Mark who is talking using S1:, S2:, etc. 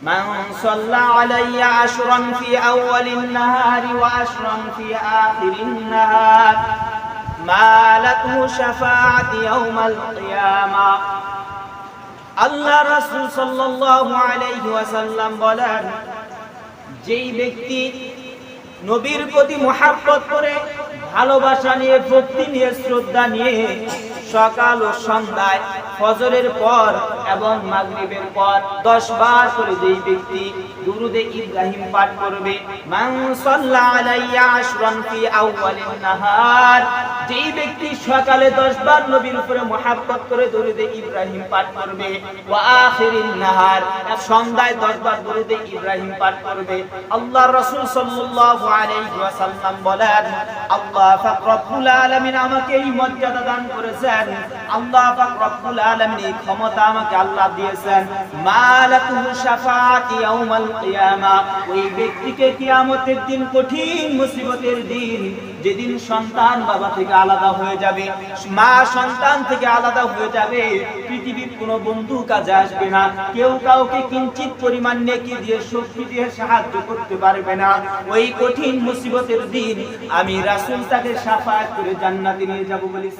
S1: من صلى علي عشرا في أول النهار وعشرا في آخر النهار مالته شفاعة يوم القيامة আল্লাহ রাসূল সাল্লাল্লাহু আলাইহি ওয়াসাল্লাম বলেন যেই ব্যক্তি নবীর প্রতি মহাব্বত করে ভালোবাসা নিয়ে ভক্তি নিয়ে শ্রদ্ধা নিয়ে সকাল ও সন্ধ্যায় ফজরের পর এবং মাগরিবের পর দশ বার করে যেই ব্যক্তি দুরুদে ইব্রাহিম পাঠ করবে, মান সাল্লা আলাইয়া আশরান ফি আউয়ালিন নাহার যেই ব্যক্তি সকালে দশ বার নবীর উপরে মহাব্বত করে দরুদে ইব্রাহিম পাঠ করবে, ওয়া আখিরিন নাহার সন্ধ্যায় দশ বার দরুদে ইব্রাহিম পাঠ করবে। আল্লাহ রাসূল সাল্লাল্লাহু আলাইহি ওয়াসাল্লাম বলেন, আল্লাহ পাক রব্বুল আলামিন আমাকে এই মর্যাদা দান করেছেন। আল্লাহ পাক রব্বুল আলামিন এই ক্ষমতা আমাকে আল্লাহ দিয়েছেন ওই ব্যক্তিকে কিয়ামতের দিন কঠিন মুসিবতের দিন, যেদিন সন্তান বাবা থেকে আলাদা হয়ে যাবে, মা সন্তান থেকে আলাদা হয়ে যাবে, পৃথিবীর কোনো বন্ধু কাজে আসবে না, কেউ কাউকে কিঞ্চিত পরিমাণ নেকি দিয়ে শক্তি দিয়ে সাহায্য করতে পারবে না। ওই কঠিন মুসিবতের দিন আমি রাসূল তাকে সাফায়াত করে জান্নাতে নিয়ে যাব বলি